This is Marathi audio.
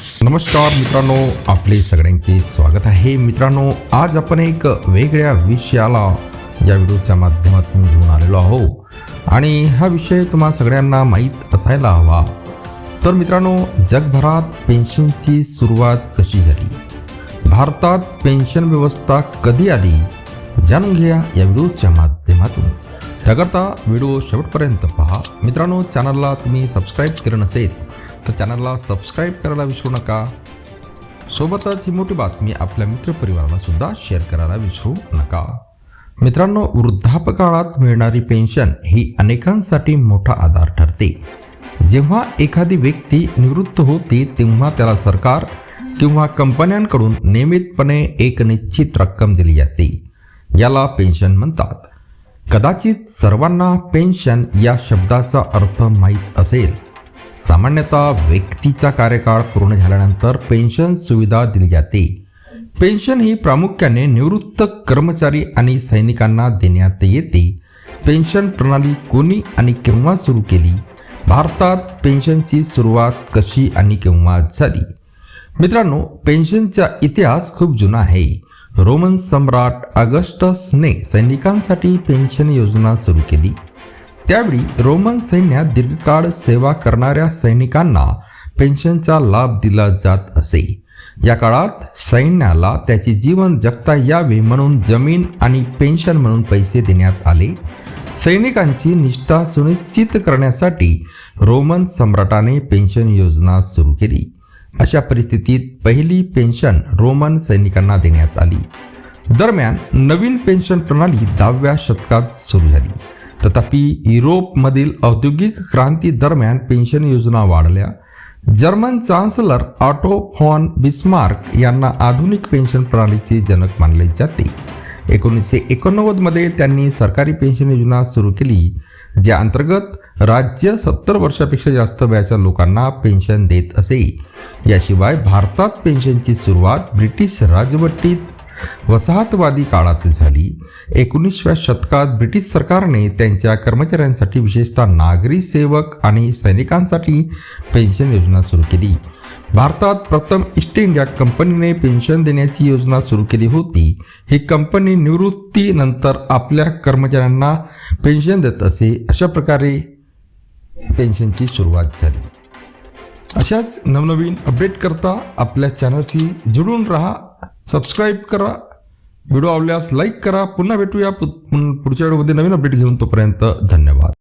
नमस्कार मित्रांनो आपले सगळ्यांचे स्वागत आहे. मित्रांनो आज आपण एक वेगळ्या विषयाला या व्हिडिओच्या माध्यमातून घेऊन आलेलो आहो आणि हा विषय तुम्हा सगळ्यांना माहीत असायला हवा. तर मित्रांनो जगभरात पेन्शनची सुरुवात कशी झाली? भारतात पेन्शन व्यवस्था कधी आली? जाणून घ्या या व्हिडिओच्या माध्यमातून. त्याकरता व्हिडिओ शेवटपर्यंत पहा. मित्रांनो चॅनलला तुम्ही सबस्क्राईब केलं नसेल तर चॅनलला सबस्क्राईब करायला विसरू नका. सोबतच ही मोठी बातमी आपल्या मित्रपरिवाराला सुद्धा शेअर करायला विसरू नका. मित्रांनो वृद्धापकाळात मिळणारी पेन्शन ही अनेकांसाठी मोठा आधार ठरते. जेव्हा एखादी व्यक्ती निवृत्त होते तेव्हा त्याला सरकार किंवा कंपन्यांकडून नियमितपणे एक निश्चित रक्कम दिली जाते. याला पेन्शन म्हणतात. कदाचित सर्वांना पेन्शन या शब्दाचा अर्थ माहीत असेल. सामान्यतः व्यक्तीचा कार्यकाळ पूर्ण झाल्यानंतर पेन्शन सुविधा दिली जाते. पेन्शन ही प्रामुख्याने निवृत्त कर्मचारी आणि सैनिकांना देण्यात येते. पेन्शन प्रणाली कोणी आणि केव्हा सुरू केली? भारतात पेन्शनची सुरुवात कशी आणि केव्हा झाली? मित्रांनो पेन्शनचा इतिहास खूप जुना आहे. रोमन सम्राट ऑगस्टसने सैनिकांसाठी पेन्शन योजना सुरू केली. त्यावेळी रोमन सैन्यात दीर्घकाळ सेवा करणाऱ्या सैनिकांना पेन्शनचा लाभ दिला जात असे. या काळात सैन्याला त्याचे जीवन जगता यावे म्हणून जमीन आणि पेन्शन म्हणून पैसे देण्यात आले. सैनिकांची निष्ठा सुनिश्चित करण्यासाठी रोमन सम्राटाने पेन्शन योजना सुरू केली. अशा परिस्थितीत पहिली पेन्शन रोमन सैनिकांना देण्यात आली. दरम्यान नवीन पेन्शन प्रणाली दहाव्या शतकात सुरू झाली. तथापि युरोपमधील औद्योगिक क्रांती दरम्यान पेन्शन योजना वाढल्या. German chancellor Otto von Bismarck यांना आधुनिक पेन्शन प्रणालीचे जनक मानले जाते. एकोणीसशे एकोणनव्वदमध्ये त्यांनी सरकारी पेन्शन योजना सुरू केली ज्या अंतर्गत राज्य सत्तर वर्षापेक्षा जास्त वयाच्या लोकांना पेन्शन देत असे. याशिवाय भारतात पेन्शनची सुरुवात ब्रिटिश राजवटीत वसाहतवादी काळात झाली. एकोणीसव्या शतकात ब्रिटिश सरकारने त्यांच्या कर्मचाऱ्यांसाठी विशेषतः नागरी सेवक आणि सैनिकांसाठी पेन्शन योजना सुरू केली. भारतात प्रथम ईस्ट इंडिया कंपनीने पेन्शन देण्याची योजना सुरू केली होती. ही कंपनी निवृत्तीनंतर आपल्या कर्मचाऱ्यांना पेन्शन देत असे अशा प्रकारे पेन्शनची सुरुवात झाली. अशाच नवनवीन अपडेट करता आपल्या चॅनलशी जुळून राहा. सबस्क्राईब करा. व्हिडिओ आवडल्यास लाईक करा. पुन्हा भेटूया. पु- पुढच्या व्हिडिओमध्ये नवीन अपडेट घेऊन तोपर्यंत धन्यवाद.